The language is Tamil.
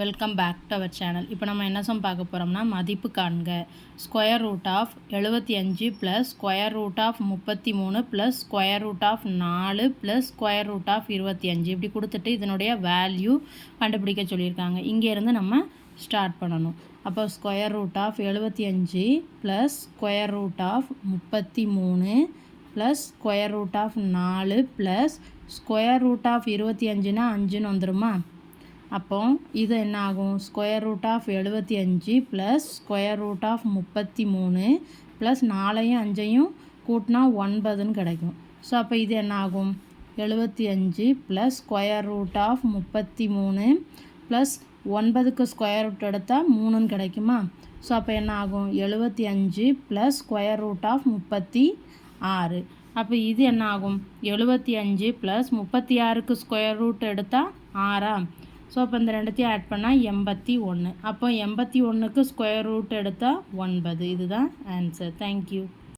Welcome back to our channel இப்போ நம்ம என்ன சம் பார்க்க போகிறோம்னா மதிப்பு காண்க. ஸ்கொயர் ரூட் ஆஃப் எழுபத்தி அஞ்சு ப்ளஸ் ஸ்கொயர் ரூட் ஆஃப் முப்பத்தி மூணு ப்ளஸ் ஸ்கொயர் ரூட் ஆஃப் நாலு ப்ளஸ் ஸ்கொயர் ரூட் ஆஃப் இருபத்தி அஞ்சு. இப்படி கொடுத்துட்டு இதனுடைய வேல்யூ கண்டுபிடிக்க சொல்லியிருக்காங்க. இங்கேருந்து நம்ம ஸ்டார்ட் பண்ணணும். அப்போ ஸ்கொயர் ரூட் ஆஃப் எழுபத்தி அஞ்சு ப்ளஸ் ஸ்கொயர் ரூட் ஆஃப் முப்பத்தி மூணு ப்ளஸ் ஸ்கொயர் ரூட் ஆஃப் நாலு ப்ளஸ் ஸ்கொயர் ரூட் ஆஃப் இருபத்தி அஞ்சுனா அஞ்சுன்னு வந்துருமா? அப்போ இது என்ன ஆகும் ஸ்கொயர் ரூட் ஆஃப் எழுபத்தி அஞ்சு ப்ளஸ் ஸ்கொயர் ரூட் ஆஃப் முப்பத்தி மூணு ப்ளஸ் நாலையும் அஞ்சையும் கூட்டினா ஒன்பதுன்னு கிடைக்கும். ஸோ அப்போ இது என்ன ஆகும் எழுபத்தி அஞ்சு ப்ளஸ் ஸ்கொயர் ரூட் ஆஃப் முப்பத்தி மூணு ப்ளஸ் ஒன்பதுக்கு ஸ்கொயர் ரூட் எடுத்தால் மூணுன்னு கிடைக்குமா? ஸோ அப்போ என்ன ஆகும் எழுபத்தி அஞ்சு ப்ளஸ் ஸ்கொயர் ரூட் ஆஃப் முப்பத்தி ஆறு. அப்போ இது என்ன ஆகும் எழுபத்தி அஞ்சு ப்ளஸ் முப்பத்தி ஆறுக்கு ஸ்கொயர் ரூட் எடுத்தால் ஆறா? ஸோ அப்போ இந்த ரெண்டுத்தையும் ஆட் பண்ணால் எண்பத்தி ஒன்று அப்போ எண்பத்தி ஒன்றுக்கு ஸ்கொயர் ரூட் எடுத்தால் ஒன்பது. இதுதான் ஆன்சர் தேங்க்யூ